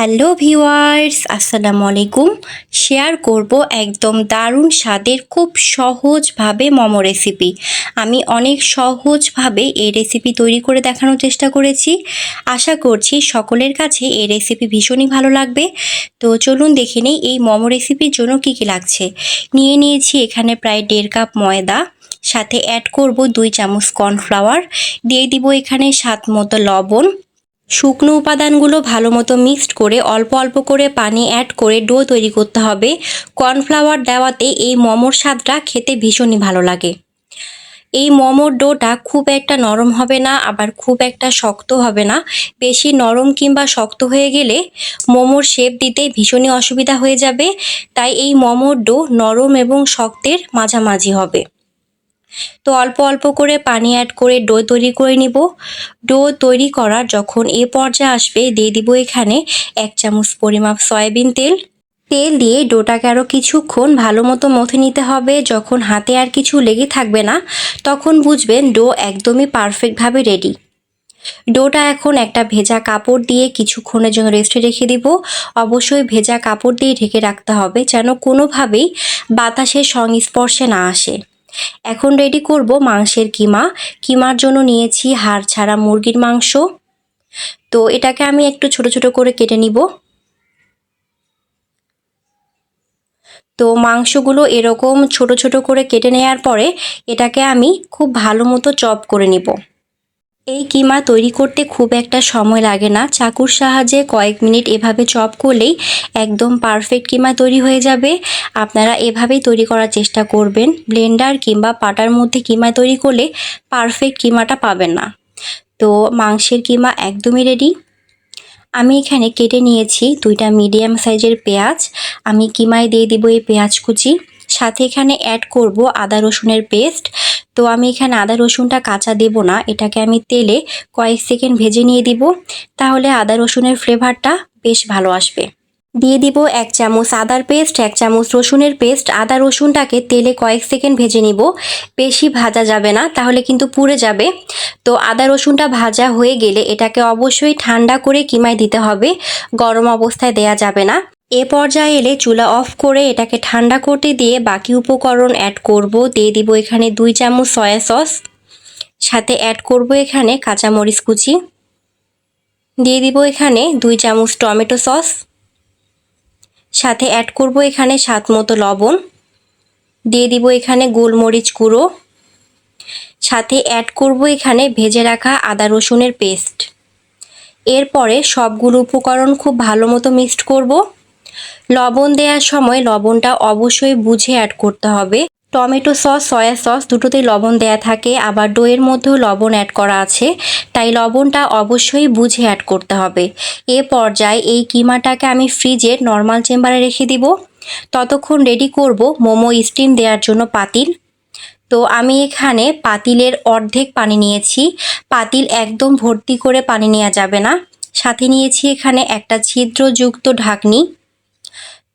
Hello viewers আসসালামু আলাইকুম। Share করব একদম দারুণ স্বাদের খুব সহজভাবে মোমো রেসিপি। আমি অনেক সহজভাবে এই রেসিপি তৈরি করে দেখানোর চেষ্টা করেছি। আশা করছি সকলের কাছে এই রেসিপি ভীষণই ভালো লাগবে। তো চলুন দেখে নিই এই মোমো রেসিপির জন্য কী কী লাগছে। নিয়ে নিয়েছি এখানে প্রায় দেড় কাপ ময়দা, সাথে অ্যাড করব দুই চামচ কর্নফ্লাওয়ার দিয়ে দিব এখানে স্বাদ মতো লবণ শুকনো উপাদানগুলো ভালো মতো মিক্সড করে, অল্প অল্প করে পানি অ্যাড করে ডো তৈরি করতে হবে। কর্নফ্লাওয়ার দেওয়াতে এই মোমোর স্বাদটা খেতে ভীষণই ভালো লাগে। এই মোমোর ডোটা খুব একটা নরম হবে না, আবার খুব একটা শক্ত হবে না। বেশি নরম কিংবা শক্ত হয়ে গেলে মোমোর শেপ দিতে ভীষণই অসুবিধা হয়ে যাবে। তাই এই মোমোর ডো নরম এবং শক্তের মাঝামাঝি হবে। তো অল্প অল্প করে পানি অ্যাড করে ডো তৈরি করে নিব। ডো তৈরি করার যখন এ পর্যায়ে আসবে, দিয়ে দিব এখানে এক চামচ পরিমাপ সয়াবিন তেল। তেল দিয়ে ডোটাকে আরও কিছুক্ষণ ভালো মতো মথে নিতে হবে। যখন হাতে আর কিছু লেগে থাকবে না, তখন বুঝবেন ডো একদমই পারফেক্টভাবে রেডি ডোটা এখন একটা ভেজা কাপড় দিয়ে কিছুক্ষণের জন্য রেস্টে রেখে দিব। অবশ্যই ভেজা কাপড় দিয়ে ঢেকে রাখতে হবে যেন কোনোভাবেই বাতাসের সংস্পর্শে না আসে। এখন রেডি করব মাংসের কিমা। কিমার জন্য নিয়েছি হাড় ছাড়া মুরগির মাংস। তো এটাকে আমি একটু ছোট ছোট করে কেটে নিব। তো মাংসগুলো এরকম ছোট ছোট করে কেটে নেওয়ার পরে এটাকে আমি খুব ভালো মতো চপ করে নিব। এই কিমা তৈরি করতে খুব একটা সময় লাগে না। চাকুর সাহায্যে কয়েক মিনিট এভাবে চপ করলেই একদম পারফেক্ট কিমা তৈরি হয়ে যাবে। আপনারা এভাবেই তৈরি করার চেষ্টা করবেন। ব্লেন্ডার কিংবা পাটার মধ্যে কিমা তৈরি করলে পারফেক্ট কিমাটা পাবেন না। তো মাংসের কিমা একদমই রেডি আমি এখানে কেটে নিয়েছি দুইটা মিডিয়াম সাইজের পেঁয়াজ। আমি কিমায় দিয়ে দিব এই পেঁয়াজ কুচি। সাথে এখানে অ্যাড করব আদা রসুনের পেস্ট তো আমি এখানে আদা রসুনটা কাঁচা দেব না, এটাকে আমি তেলে কয়েক সেকেন্ড ভেজে নিয়ে দিব। তাহলে আদা রসুনের ফ্লেভারটা বেশ ভালো আসবে। দিয়ে দিব এক চামচ আদার পেস্ট, এক চামচ রসুনের পেস্ট। আদা রসুনটাকে তেলে কয়েক সেকেন্ড ভেজে নিব। বেশি ভাজা যাবে না, তাহলে কিন্তু পুড়ে যাবে। তো আদা রসুনটা ভাজা হয়ে গেলে এটাকে অবশ্যই ঠান্ডা করে কিমায় দিতে হবে। গরম অবস্থায় দেয়া যাবে না। এ পর্যায়ে এলে চুলা অফ করে এটাকে ঠান্ডা করতে দিয়ে বাকি উপকরণ অ্যাড করব। দিয়ে দিব এখানে দুই চামচ সয়া সস সাথে অ্যাড করব এখানে কাঁচামরিচ কুচি। দিয়ে দিব এখানে দুই চামচ টমেটো সস সাথে অ্যাড করব এখানে স্বাদ মতো লবণ। দিয়ে দিব এখানে গোলমরিচ গুঁড়ো। সাথে অ্যাড করব এখানে ভেজে রাখা আদা রসুনের পেস্ট এরপরে সবগুলো উপকরণ খুব ভালো মতো মিক্সড করব। লবণ দেওয়ার সময় লবণটা অবশ্যই বুঝে অ্যাড করতে হবে। টমেটো সস, সয়া সস দুটোতেই লবণ দেয়া থাকে, আবার ডোয়ের মধ্যেও লবণ অ্যাড করা আছে, তাই লবণটা অবশ্যই বুঝে অ্যাড করতে হবে। এ পর্যায়ে এই কিমাটাকে আমি ফ্রিজে নর্মাল চেম্বারে রেখে দিব। ততক্ষণ রেডি করব মোমো স্টিম দেওয়ার জন্য পাতিল। তো আমি এখানে পাতিলের অর্ধেক পানি নিয়েছি। পাতিল একদম ভর্তি করে পানি নেওয়া যাবে না। সাথে নিয়েছি এখানে একটা ছিদ্রযুক্ত ঢাকনি।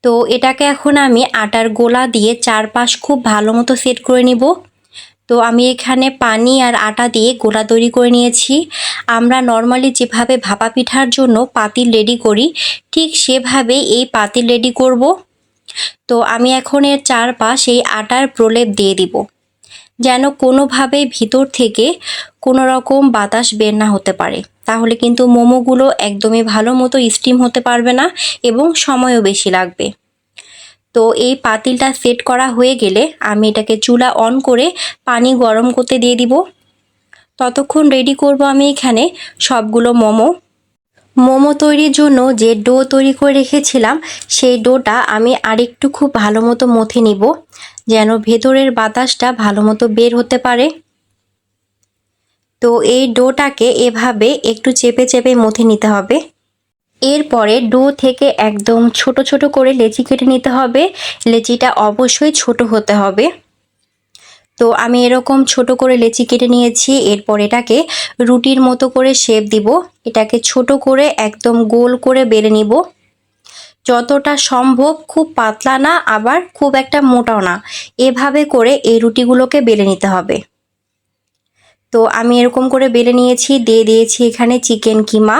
তো এটাকে এখন আমি আটার গোলা দিয়ে চারপাশ খুব ভালো মতো সেট করে নিব। তো আমি এখানে পানি আর আটা দিয়ে গোলা তৈরি করে নিয়েছি। আমরা নর্মালি যেভাবে ভাপা পিঠার জন্য পাতিল রেডি করি, ঠিক সেভাবে এই পাতিল রেডি করব। তো আমি এখন এর চারপাশ এই আটার প্রলেপ দিয়ে দিব, যেন কোনোভাবেই ভিতর থেকে কোনো রকম বাতাস বের না হতে পারে। তাহলে কিন্তু মোমোগুলো একদমই ভালো মতো স্টিম হতে পারবে না এবং সময়ও বেশি লাগবে। তো এই পাতিলটা সেট করা হয়ে গেলে আমি এটাকে চুলা অন করে পানি গরম করতে দিয়ে দিব। ততক্ষণ রেডি করব আমি এখানে সবগুলো মোমো। মোমো তৈরির জন্য যে ডো তৈরি করে রেখেছিলাম, সেই ডোটা আমি আরেকটু খুব ভালো মতো মথে নিব, যেন ভেতরের বাতাসটা ভালো মতো বের হতে পারে। তো এই ডোটাকে এভাবে একটু চেপে চেপে মথে নিতে হবে। এরপরে ডো থেকে একদম ছোট ছোট করে লেচি কেটে নিতে হবে। লেচিটা অবশ্যই ছোট হতে হবে। তো আমি এরকম ছোট করে লেচি কেটে নিয়েছি। এরপর এটাকে রুটির মতো করে শেপ দিব। এটাকে ছোট করে একদম গোল করে বেলে নিব। যতটা সম্ভব খুব পাতলা না, আবার খুব একটা মোটাও না। এভাবে করে এই রুটিগুলোকে বেলে নিতে হবে। তো আমি এরকম করে বেলে নিয়েছি, দিয়ে দিয়েছি এখানে চিকেন কিমা।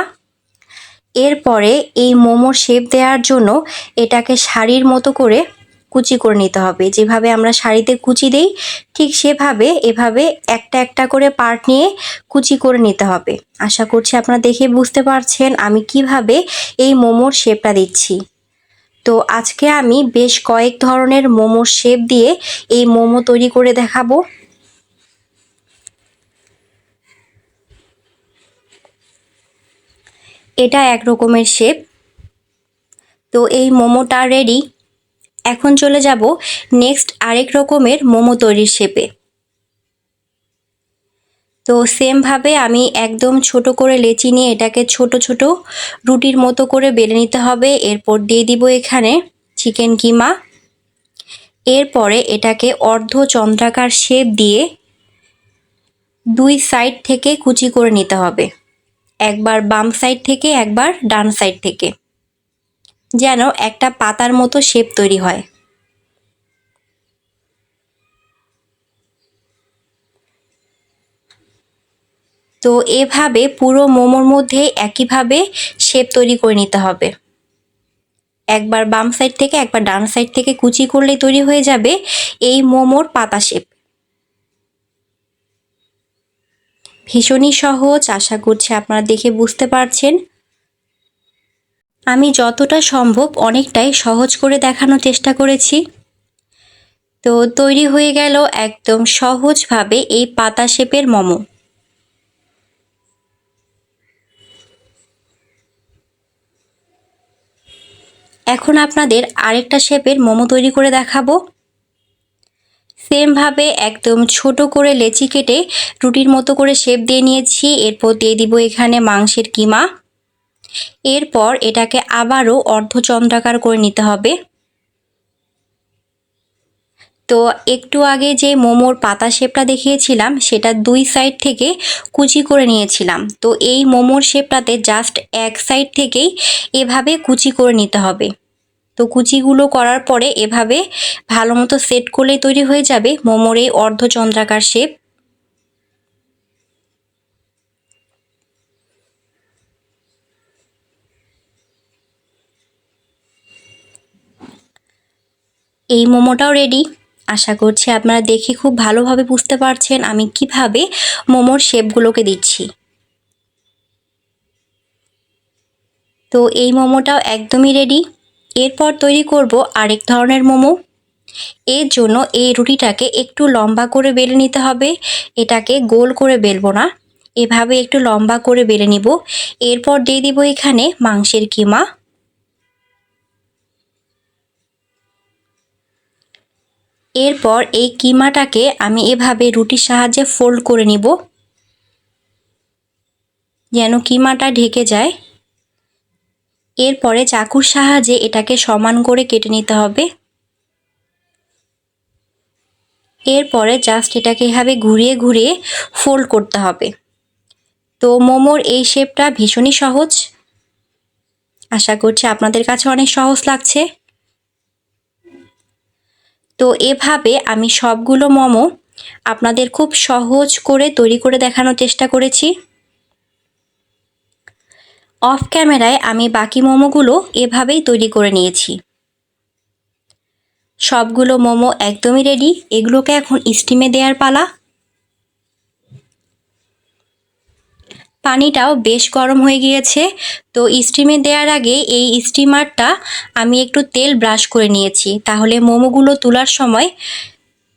এরপরে এই মোমোর শেপ দেওয়ার জন্য এটাকে শাড়ির মতো করে কুচি করে নিতে হবে। যেভাবে আমরা শাড়িতে কুচি দেই, ঠিক সেভাবে এভাবে একটা একটা করে পার্ট নিয়ে কুচি করে নিতে হবে। আশা করছি আপনারা দেখে বুঝতে পারছেন আমি কীভাবে এই মোমোর শেপটা দিচ্ছি। তো আজকে আমি বেশ কয়েক ধরনের মোমোর শেপ দিয়ে এই মোমো তৈরি করে দেখাবো। এটা এক রকমের শেপ তো এই মোমোটা রেডি এখন চলে যাব নেক্সট আরেক রকমের মোমো তৈরির শেপে তো সেমভাবে আমি একদম ছোট করে লেচি নিয়ে এটাকে ছোট ছোট রুটির মতো করে বেলে নিতে হবে। এরপর দিয়ে দিব এখানে চিকেন কিমা। এরপরে এটাকে অর্ধ চন্দ্রাকার শেপ দিয়ে দুই সাইড থেকে কুচি করে নিতে হবে। একবার বাম সাইড থেকে, একবার ডান সাইড থেকে। যেন একটা পাতার মতো শেপ তৈরি হয়। তো এভাবে পুরো মোমোর মধ্যে একইভাবে শেপ তৈরি করে নিতে হবে। একবার বাম সাইড থেকে, একবার ডান সাইড থেকে কুচি করলে তৈরি হয়ে যাবে এই মোমোর পাতা শেপ ভীষণই সহজ, আশা করছি আপনারা দেখে বুঝতে পারছেন। আমি যতটা সম্ভব অনেকটাই সহজ করে দেখানোর চেষ্টা করেছি। তো তৈরি হয়ে গেল একদম সহজভাবে এই পাতা শেপের মোমো। এখন আপনাদের আরেকটা শেপের মোমো তৈরি করে দেখাবো। সেমভাবে একদম ছোট করে লেচি কেটে রুটির মতো করে শেপ দিয়ে নিয়েছি। এরপর দিয়ে দিব এখানে মাংসের কিমা। এরপর এটাকে আবারও অর্ধচন্দ্রাকার করে নিতে হবে। তো একটু আগে যে মোমোর পাতা শেপটা দেখিয়েছিলাম, সেটা দুই সাইড থেকে কুচি করে নিয়েছিলাম। তো এই মোমোর শেপটাতে জাস্ট এক সাইড থেকেই এভাবে কুচি করে নিতে হবে। তো কুচিগুলো করার পরে এভাবে ভালো মতো সেট করলে তৈরি হয়ে যাবে মোমোর এই অর্ধচন্দ্রাকার শেপ এই মোমোটাও রেডি আশা করছি আপনারা দেখে খুব ভালোভাবে বুঝতে পারছেন আমি কীভাবে মোমোর শেপগুলোকে দিচ্ছি। তো এই মোমোটাও একদমই রেডি এরপর তৈরি করব আরেক ধরনের মোমো। এর জন্য এই রুটিটাকে একটু লম্বা করে বেলে নিতে হবে। এটাকে গোল করে বেলবো না। এভাবে একটু লম্বা করে বেলে নিব। এরপর দিয়ে দিব এখানে মাংসের কিমা। এরপর এই কিমাটাকে আমি এভাবে রুটির সাহায্যে ফোল্ড করে নিব। যেন কিমাটা ঢেকে যায়। এরপরে চাকুর সাহায্যে এটাকে সমান করে কেটে নিতে হবে। এরপরে জাস্ট এটাকে এভাবে ঘুরিয়ে ঘুরিয়ে ফোল্ড করতে হবে। তো মোমোর এই শেপটা ভীষণই সহজ। আশা করছি আপনাদের কাছে অনেক সহজ লাগছে। তো এভাবে আমি সবগুলো মোমো আপনাদের খুব সহজ করে তৈরি করে দেখানোর চেষ্টা করেছি। অফ ক্যামেরায় আমি বাকি মোমোগুলো এভাবেই তৈরি করে নিয়েছি। সবগুলো মোমো একদমই রেডি এগুলোকে এখন স্টিমে দেওয়ার পালা। পানিটাও বেশ গরম হয়ে গিয়েছে। তো স্টিমে দেওয়ার আগে এই স্টিমারটা আমি একটু তেল ব্রাশ করে নিয়েছি। তাহলে মোমোগুলো তোলার সময়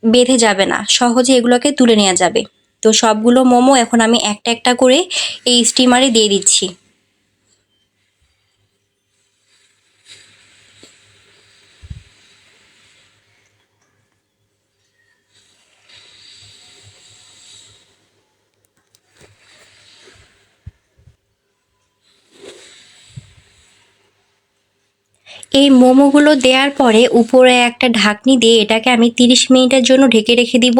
বেঁধে যাবে না। সহজে এগুলোকে তুলে নেওয়া যাবে। তো সবগুলো মোমো এখন আমি একটা একটা করে এই স্টিমারে দিয়ে দিচ্ছি। এই মোমোগুলো দেওয়ার পরে উপরে একটা ঢাকনি দিয়ে এটাকে আমি তিরিশ মিনিটের জন্য ঢেকে রেখে দিব।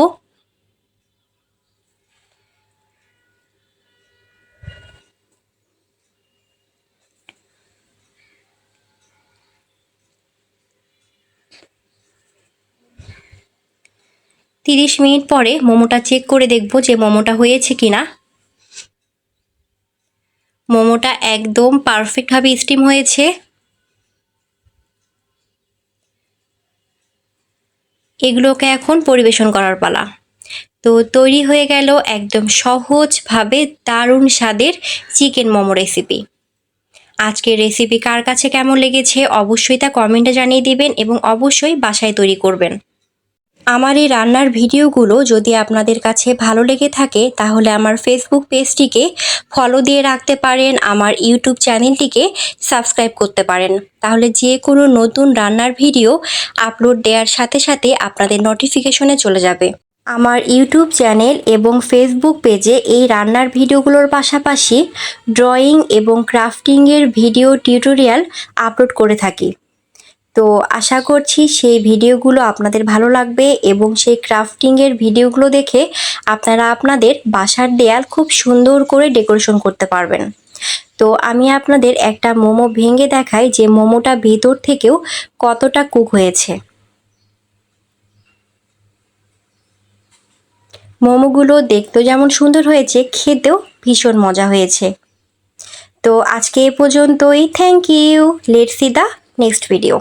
তিরিশ মিনিট পরে মোমোটা চেক করে দেখব যে মোমোটা হয়েছে কিনা। মোমোটা একদম পারফেক্টভাবে স্টিম হয়েছে। এগুলোকে এখন পরিবেশন করার পালা। তো তৈরি হয়ে গেল একদম সহজভাবে দারুণ স্বাদের চিকেন মোমো রেসিপি। আজকের রেসিপি কার কাছে কেমন লেগেছে অবশ্যই তা কমেন্টে জানিয়ে দিবেন এবং অবশ্যই বাসায় তৈরি করবেন। আমার এই রান্নার ভিডিওগুলো যদি আপনাদের কাছে ভালো লেগে থাকে, তাহলে আমার ফেসবুক পেজটিকে ফলো দিয়ে রাখতে পারেন, আমার ইউটিউব চ্যানেলটিকে সাবস্ক্রাইব করতে পারেন। তাহলে যে কোনো নতুন রান্নার ভিডিও আপলোড দেওয়ার সাথে সাথে আপনাদের নোটিফিকেশনে চলে যাবে। আমার ইউটিউব চ্যানেল এবং ফেসবুক পেজে এই রান্নার ভিডিওগুলোর পাশাপাশি ড্রয়িং এবং ক্রাফটিংয়ের ভিডিও টিউটোরিয়াল আপলোড করে থাকি। তো আশা করছি সেই ভিডিওগুলো আপনাদের ভালো লাগবে এবং সেই ক্রাফটিংয়ের ভিডিওগুলো দেখে আপনারা আপনাদের বাসার দেয়াল খুব সুন্দর করে ডেকোরেশন করতে পারবেন। তো আমি আপনাদের একটা মোমো ভেঙে দেখাই যে মোমোটা ভেতর থেকেও কতটা কুক হয়েছে। মোমোগুলো দেখতেও যেমন সুন্দর হয়েছে, খেতেও ভীষণ মজা হয়েছে। তো আজকে এ পর্যন্তই। Thank you let see the next video